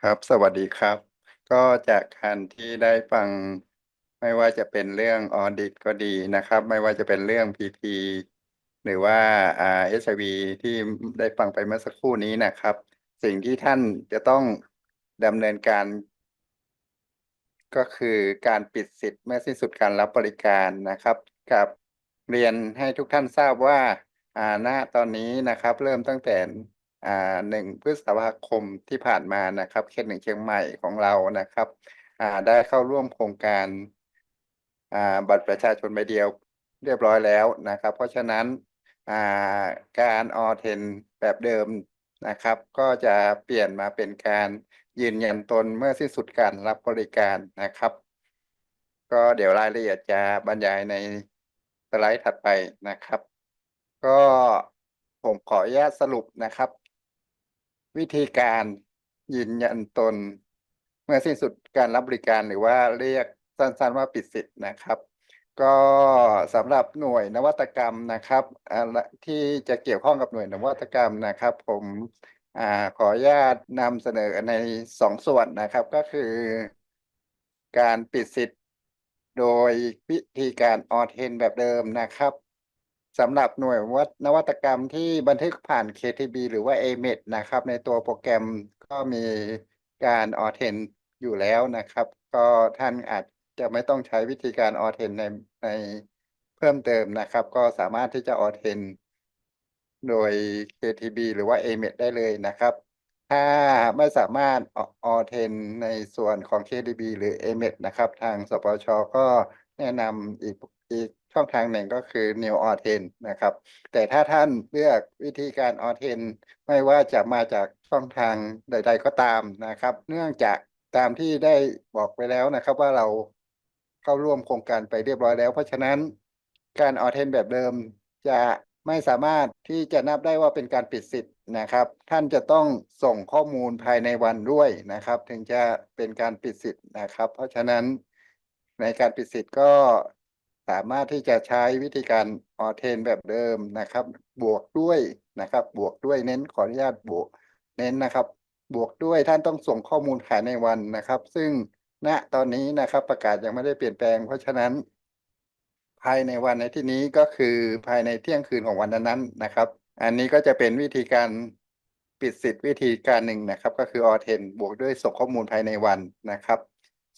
ครับ สวัสดีครับ ก็จากการที่ได้ฟัง ไม่ว่าจะเป็นเรื่องออดิตก็ดีนะครับ ไม่ว่าจะเป็นเรื่อง PP หรือว่าอ่า SIV ที่ได้ฟังไปเมื่อสักครู่นี้นะครับ สิ่งที่ท่านจะต้องดำเนินการ ก็คือการปิดสิทธิ์เมื่อสิ้นสุดการรับบริการนะครับกราบเรียนให้ทุกท่านทราบว่าอ่าณตอนนี้นะครับ เริ่มตั้งแต่ อ่า1พฤษภาคมที่ผ่านมานะครับเขต1เชียงใหม่ของเรานะครับอ่าได้เข้าร่วมโครงการอ่าบัตรประชาชนใบเดียวเรียบร้อยแล้วนะครับ เพราะฉะนั้นอ่าการ all-ten แบบเดิมนะครับ ก็จะเปลี่ยนมาเป็นการยืนยันตนเมื่อสิ้นสุดการรับบริการนะครับ ก็เดี๋ยวรายละเอียดจะบรรยายในสไลด์ถัดไปนะครับ ก็ผมขออนุญาตสรุปนะครับ วิธีการยืนยันตน เมื่อสิ้นสุดการรับบริการหรือว่าเรียกสั้นๆว่าปิดสิทธิ์นะครับ ก็สำหรับหน่วยนวัตกรรมนะครับที่จะเกี่ยวข้องกับหน่วยนวัตกรรมนะครับ ผมอขออนุญาตนำเสนอใน2ส่วนนะครับก็คือ การปิดสิทธิ์โดยวิธีการ all-ten แบบเดิมนะครับ สำหรับหน่วยวัดนวัตกรรมที่บันทึกผ่าน KTB หรือว่า AMET นะครับ ในตัวโปรแกรมก็มีการ all-ten อยู่แล้วนะครับ ก็ท่านอาจจะไม่ต้องใช้วิธีการ all-ten ในในเพิ่มเติมนะครับ ก็สามารถที่จะ all-ten โดย KTB หรือว่า AMET ได้เลยนะครับ ถ้าไม่สามารถอ all-ten ในส่วนของ KTB หรือ AMET นะครับ ทางสปชก็แนะนำอีกอีก ช่องทางหนึ่งก็คือ New all-ten นะครับ แต่ถ้าท่านเลือกวิธีการ all-ten ไม่ว่าจะมาจากช่องทางใด ๆ ก็ตามนะครับ เนื่องจากตามที่ได้บอกไปแล้วนะครับว่าเราเข้าร่วมโครงการไปเรียบร้อยแล้ว เพราะฉะนั้นการ all-ten แบบเดิมจะไม่สามารถที่จะนับได้ว่าเป็นการปิดสิทธิ์นะครับ ท่านจะต้องส่งข้อมูลภายในวันด้วยนะครับ ถึงจะเป็นการปิดสิทธิ์นะครับ เพราะฉะนั้นในการปิดสิทธิ์ก็ สามารถที่จะใช้วิธีการ all-ten แบบเดิมนะครับ บวกด้วยนะครับ บวกด้วยเน้นขออนุญาตบวก เน้นนะครับ บวกด้วยท่านต้องส่งข้อมูลภายในวันนะครับ ซึ่งณตอนนี้นะครับ ประกาศยังไม่ได้เปลี่ยนแปลง เพราะฉะนั้น ภายในวันในที่นี้ก็คือภายในเที่ยงคืนของวันนั้นๆนะครับ อันนี้ก็จะเป็นวิธีการปิดสิทธิ์วิธีการหนึ่งนะครับ ก็คือ all-ten บวกด้วยส่งข้อมูลภายในวันนะครับ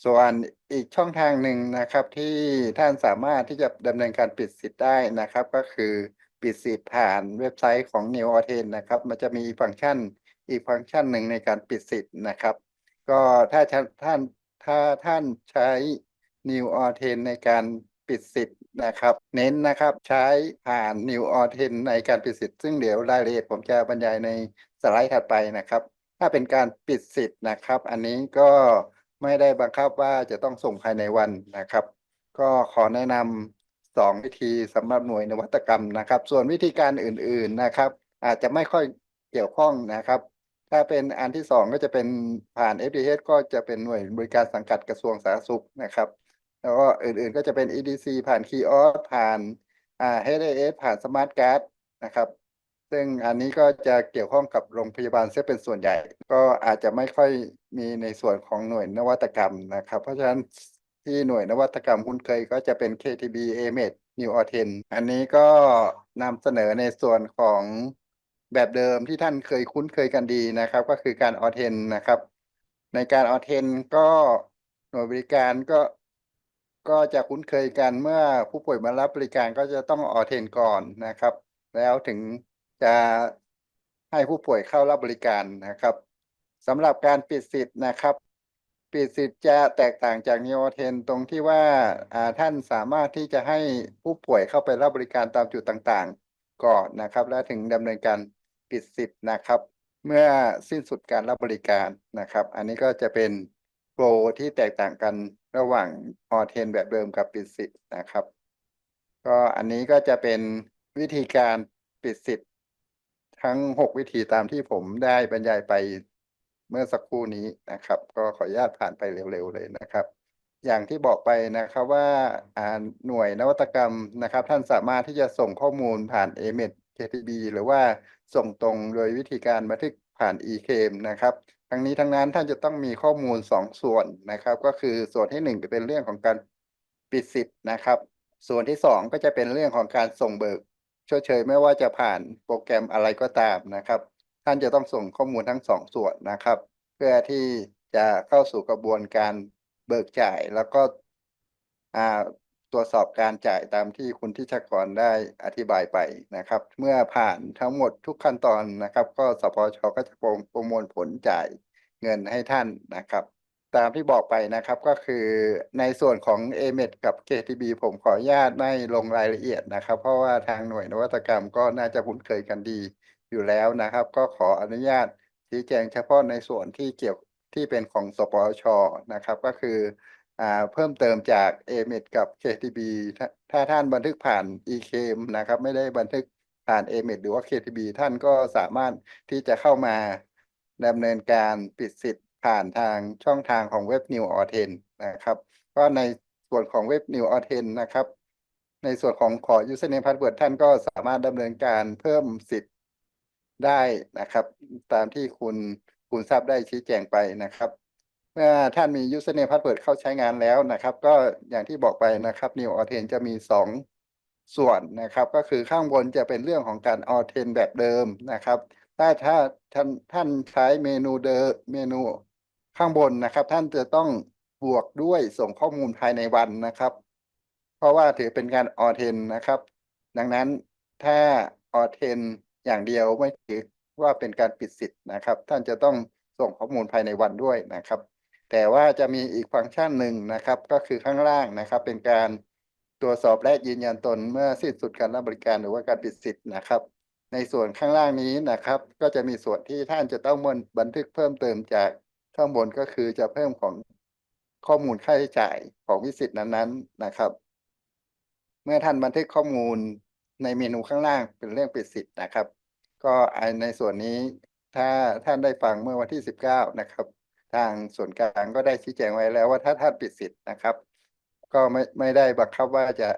ส่วนอีกช่องทางหนึ่งนะครับที่ท่านสามารถที่จะดำเนินการปิดสิทธิ์ได้นะครับ ก็คือปิดสิทธิ์ผ่านเว็บไซต์ของ New all-ten นะครับ มันจะมีฟังก์ชันอีกฟังก์ชันหนึ่งในการปิดสิทธิ์นะครับ ก็ถ้าท่านถ้าท่านใช้ New all-ten ในการปิดสิทธิ์นะครับ เน้นนะครับใช้ผ่าน New all-ten ในการปิดสิทธิ์ซึ่งเดี๋ยวรายละเอียดผมจะบรรยายในสไลด์ถัดไปนะครับ ถ้าเป็นการปิดสิทธิ์นะครับ อันนี้ก็ ไม่ได้บังคับว่าจะต้องส่งภายในวันนะครับ ก็ขอแนะนำ2วิธีสำหรับหน่วยนวัตกรรมนะครับ ส่วนวิธีการอื่นๆนะครับ อาจจะไม่ค่อยเกี่ยวข้องนะครับ ถ้าเป็นอันที่2ก็จะเป็นผ่าน FDH ก็จะเป็นหน่วยบริการสังกัดกระทรวงสาธารณสุขนะครับ แล้วก็อื่นๆก็จะเป็น EDC ผ่าน Kiosk ผ่านอ่า HIS ผ่านสมาร์ตการ์ดนะครับ ซึ่งอันนี้ก็จะเกี่ยวข้องกับโรงพยาบาลเสียเป็นส่วนใหญ่ ก็อาจจะไม่ค่อยมีในส่วนของหน่วยนวัตกรรมนะครับ เพราะฉะนั้นที่หน่วยนวัตกรรมคุ้นเคยก็จะเป็น KTB AMET New all-ten อันนี้ก็นำเสนอในส่วนของแบบเดิมที่ท่านเคยคุ้นเคยกันดีนะครับ ก็คือการ all-ten นะครับ ในการ all-ten ก็หน่วยบริการก็ก็จะคุ้นเคยกันเมื่อผู้ป่วยมารับบริการก็จะต้อง all-ten ก่อนนะครับ แล้วถึง จะให้ผู้ป่วยเข้ารับบริการนะครับสำหรับการปิดสิทธิ์นะครับ ปิดสิทธิ์จะแตกต่างจาก New all-ten ตรงที่ว่าท่านสามารถที่จะให้ผู้ป่วยเข้าไปรับบริการตามจุดต่างๆ ก่อนนะครับ แล้วถึงดำเนินการปิดสิทธิ์นะครับ เมื่อสิ้นสุดการรับบริการนะครับ อันนี้ก็จะเป็นโปรที่แตกต่างกันระหว่าง all-ten แบบเดิมกับปิดสิทธิ์นะครับ ก็อันนี้ก็จะเป็นวิธีการปิดสิทธิ์ ทั้ง6วิธีตามที่ผมได้บรรยายไปเมื่อสักครู่นี้นะครับ ก็ขออนุญาตผ่านไปเร็วๆเลยนะครับ อย่างที่บอกไปนะครับว่าอ่าหน่วยนวัตกรรมนะครับ ท่านสามารถที่จะส่งข้อมูลผ่าน AMET KTB หรือว่าส่งตรงโดยวิธีการบันทึกผ่าน eClaim นะครับทั้งนี้ทั้งนั้นท่านจะต้องมีข้อมูล 2 ส่วนนะครับ ก็คือส่วนที่ 1 จะเป็นเรื่องของการปิดสิทธิ์นะครับ ส่วนที่ 2 ก็จะเป็นเรื่องของการส่งเบิก ชดเชยไม่ว่าจะผ่านโปรแกรมอะไรก็ตามนะครับ ท่านจะต้องส่งข้อมูลทั้ง2ส่วนนะครับ เพื่อที่จะเข้าสู่กระบวนการเบิกจ่ายแล้วก็ตรวจสอบการจ่ายตามที่คุณทิชกรได้อธิบายไปนะครับ เมื่อผ่านทั้งหมดทุกขั้นตอนนะครับ ก็สปชก็จะประมวลผลจ่ายเงินให้ท่านนะครับ ตามที่บอกไปนะครับก็คือในส่วนของ a m e d กับ KTB ผมขออนุญาตไม่ลงรายละเอียดนะครับ เพราะว่าทางหน่วยนวัตกรรมก็น่าจะคุ้นเคยกันดีอยู่แล้วนะครับ ก็ขออนุญาตชี้แจงเฉพาะในส่วนที่เกี่ยวที่เป็นของสปชนะครับ ก็คือเพิ่มเติมจาก a m e d กับ KTB ถถ้าท่านบันทึกผ่าน e c a m นะครับ ไม่ได้บันทึกผ่าน a m e d หรือว่า KTB ท่านก็สามารถที่จะเข้ามาดำเนินการปิดสิทธิ ผ่านทางช่องทางของเว็บ New or 10นะครับ ก็ในส่วนของเว็บ New or 10นะครับ ในส่วนของขอ username password ท่านก็สามารถดำเนินการเพิ่มสิทธิ์ได้นะครับ ตามที่คุณคุณทราบได้ชี้แจงไปนะครับ เมื่อท่านมี username password เข้าใช้งานแล้วนะครับ ก็อย่างที่บอกไปนะครับ New or 10จะมี 2 ส่วนนะครับ ก็คือข้างบนจะเป็นเรื่องของการ or 10แบบเดิมนะครับถ้าถ้าท่านท่านใช้เมนูเดิมเมนู ข้างบนนะครับ ท่านจะต้องบวกด้วยส่งข้อมูลภายในวันนะครับ เพราะว่าถือเป็นการออเทนนะครับ ดังนั้นถ้าออเทนอย่างเดียวไม่ถือว่าเป็นการปิดสิทธิ์นะครับ ท่านจะต้องส่งข้อมูลภายในวันด้วยนะครับ แต่ว่าจะมีอีกฟังก์ชันหนึ่งนะครับ ก็คือข้างล่างนะครับ เป็นการตรวจสอบและยืนยันตนเมื่อสิ้นสุดการรับบริการหรือว่าการปิดสิทธิ์นะครับ ในส่วนข้างล่างนี้นะครับ ก็จะมีส่วนที่ท่านจะต้องบันทึกเพิ่มเติมจาก ข้างบนก็คือจะเพิ่มของข้อมูลค่าใช้จ่ายของวิสิตนั้นๆนะครับ เมื่อท่านบันทึกข้อมูลในเมนูข้างล่างเป็นเรื่องปิดสิทธิ์นะครับ ก็ในส่วนนี้ถ้าท่านได้ฟังเมื่อวันที่ 19 นะครับ ทางส่วนกลางก็ได้ชี้แจงไว้แล้วว่าถ้าท่านปิดสิทธิ์นะครับ ก็ไม่ไม่ได้บังคับว่าจะ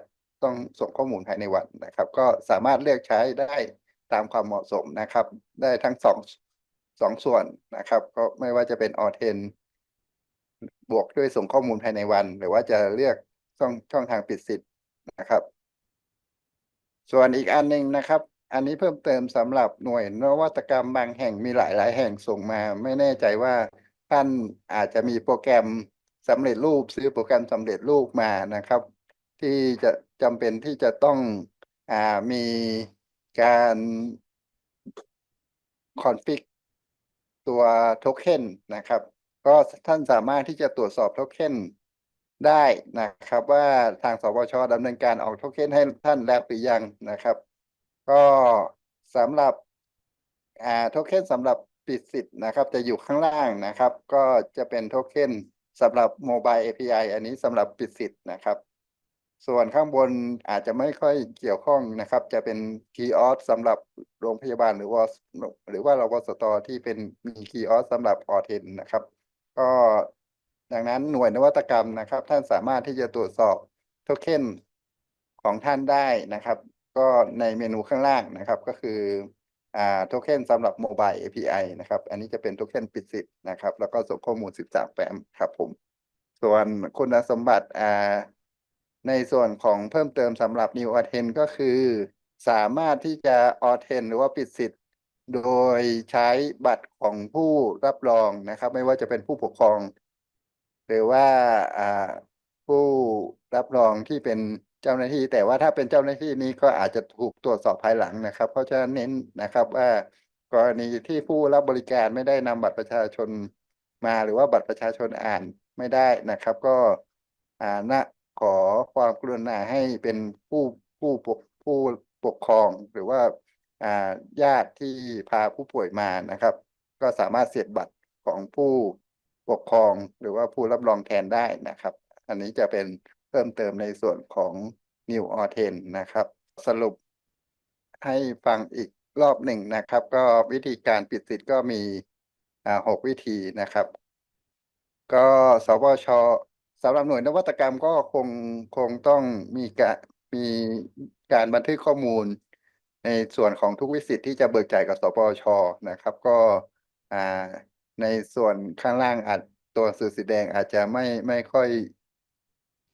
ต้องส่งข้อมูลภายในวันนะครับ ก็สามารถเลือกใช้ได้ตามความเหมาะสมนะครับ ได้ทั้งสอง สองส่วนนะครับ ก็ไม่ว่าจะเป็นออเทนบวกด้วยส่งข้อมูลภายในวัน หรือว่าจะเลือกช่องช่องทางปิดสิทธิ์นะครับ ส่วนอีกอันหนึ่งนะครับ อันนี้เพิ่มเติมสำหรับหน่วยนวัตกรรมบางแห่งมีหลายหลายแห่งส่งมา ไม่แน่ใจว่าท่านอาจจะมีโปรแกรมสำเร็จรูปซื้อโปรแกรมสำเร็จรูปมานะครับ ที่จะจำเป็นที่จะต้องอ่ามีการคอนฟิก ตัวโทเค็นนะครับ ก็ท่านสามารถที่จะตรวจสอบโทเค็นได้นะครับ ว่าทางสปชดำเนินการออกโทเค็นให้ท่านแล้วหรือยังนะครับ ก็สำหรับอ่าโทเค็นสำหรับปิดสิทธิ์นะครับ จะอยู่ข้างล่างนะครับ ก็จะเป็นโทเค็นสำหรับโมบาย API อันนี้สำหรับปิดสิทธิ์นะครับ ส่วนข้างบนอาจจะไม่ค่อยเกี่ยวข้องนะครับ จะเป็นคีย์ออสสำหรับโรงพยาบาลหรือว่าหรือว่าเราวสตที่เป็นมีคีย์ออสสำหรับออเทนนะครับ ก็ดังนั้นหน่วยนวัตกรรมนะครับ ท่านสามารถที่จะตรวจสอบโทเค็นของท่านได้นะครับ ก็ในเมนูข้างล่างนะครับ ก็คืออ่าโทเค็นสำหรับโมบาย API นะครับ อันนี้จะเป็นโทเค็นปิดสิทธิ์นะครับ แล้วก็ส่งข้อมูล 13 แฟ้มครับผม ส่วนคุณสมบัติอ่า ในส่วนของเพิ่มเติมสำหรับ New Attend ก็คือ สามารถที่จะ Attend หรือว่าปิดสิทธิ์ โดยใช้บัตรของผู้รับรองนะครับ ไม่ว่าจะเป็นผู้ปกครอง หรือว่าผู้รับรองที่เป็นเจ้าหน้าที่ แต่ว่าถ้าเป็นเจ้าหน้าที่นี้ก็อาจจะถูกตรวจสอบภายหลังนะครับ เพราะฉะนั้นเน้นนะครับว่ากรณีที่ผู้รับบริการไม่ได้นำบัตรประชาชนมาหรือว่าบัตรประชาชนอ่านไม่ได้นะครับ ก็อ่านะ ขอความกรุณาให้เป็นผู้ผู้ปกผู้ปกครองหรือว่าญาติที่พาผู้ป่วยมานะครับ ก็สามารถเสียบบัตรของผู้ปกครองหรือว่าผู้รับรองแทนได้นะครับ อันนี้จะเป็นเพิ่มเติมในส่วนของ New or 10นะครับ สรุปให้ฟังอีกรอบหนึ่งนะครับ ก็วิธีการปิดสิทธิ์ก็มีหกวิธีนะครับ ก็สวช สำหรับหน่วยนวัตกรรมก็คงคงต้องมีการมีการบันทึกข้อมูล ในส่วนของทุกวิสิตที่จะเบิกจ่ายกับสปชนะครับ ก็อ่าในส่วนข้างล่างอาจตัวสือสีแดงอาจจะไม่ไม่ค่อย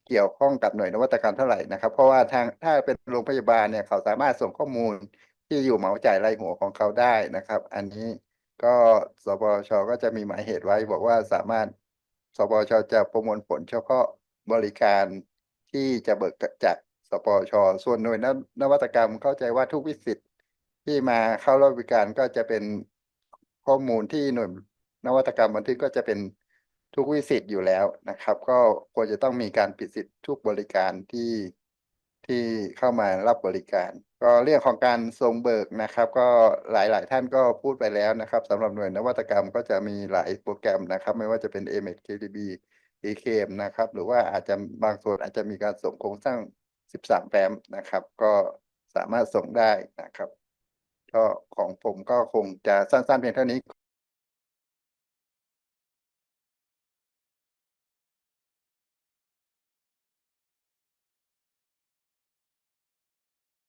เกี่ยวข้องกับหน่วยนวัตกรรมเท่าไหร่นะครับ เพราะว่าทางถ้าเป็นโรงพยาบาลเนี่ยเขาสามารถส่งข้อมูลที่อยู่เหมาจ่ายรายหัวของเขาได้นะครับ อันนี้ก็สปชก็จะมีหมายเหตุไว้บอกว่าสามารถ สปชจะประมวลผลเฉพาะบริการที่จะเบิกจากสปช ส่วนหน่วยนนวัตกรรมเข้าใจว่าทุกวิสิทธิ์ที่มาเข้ารับบริการก็จะเป็นข้อมูลที่หน่วยนวัตกรรมบันทึกก็จะเป็นทุกวิสิทธิ์อยู่แล้วนะครับ ก็ควรจะต้องมีการปิดสิทธิ์ทุกบริการที่ ที่เข้ามารับบริการ ก็เรื่องของการทรงเบิกนะครับ ก็หลาย ๆ ท่านก็พูดไปแล้วนะครับสำหรับหน่วยนวัตกรรมก็จะมีหลายโปรแกรมนะครับ ไม่ว่าจะเป็น a m e KDB e k m นะครับ หรือว่าอาจจะบางส่วนอาจจะมีการส่งโครงสร้าง 13 แฟ้มนะครับ ก็สามารถส่งได้นะครับ ก็ของผมก็คงจะสั้น ๆ เพียงเท่านี้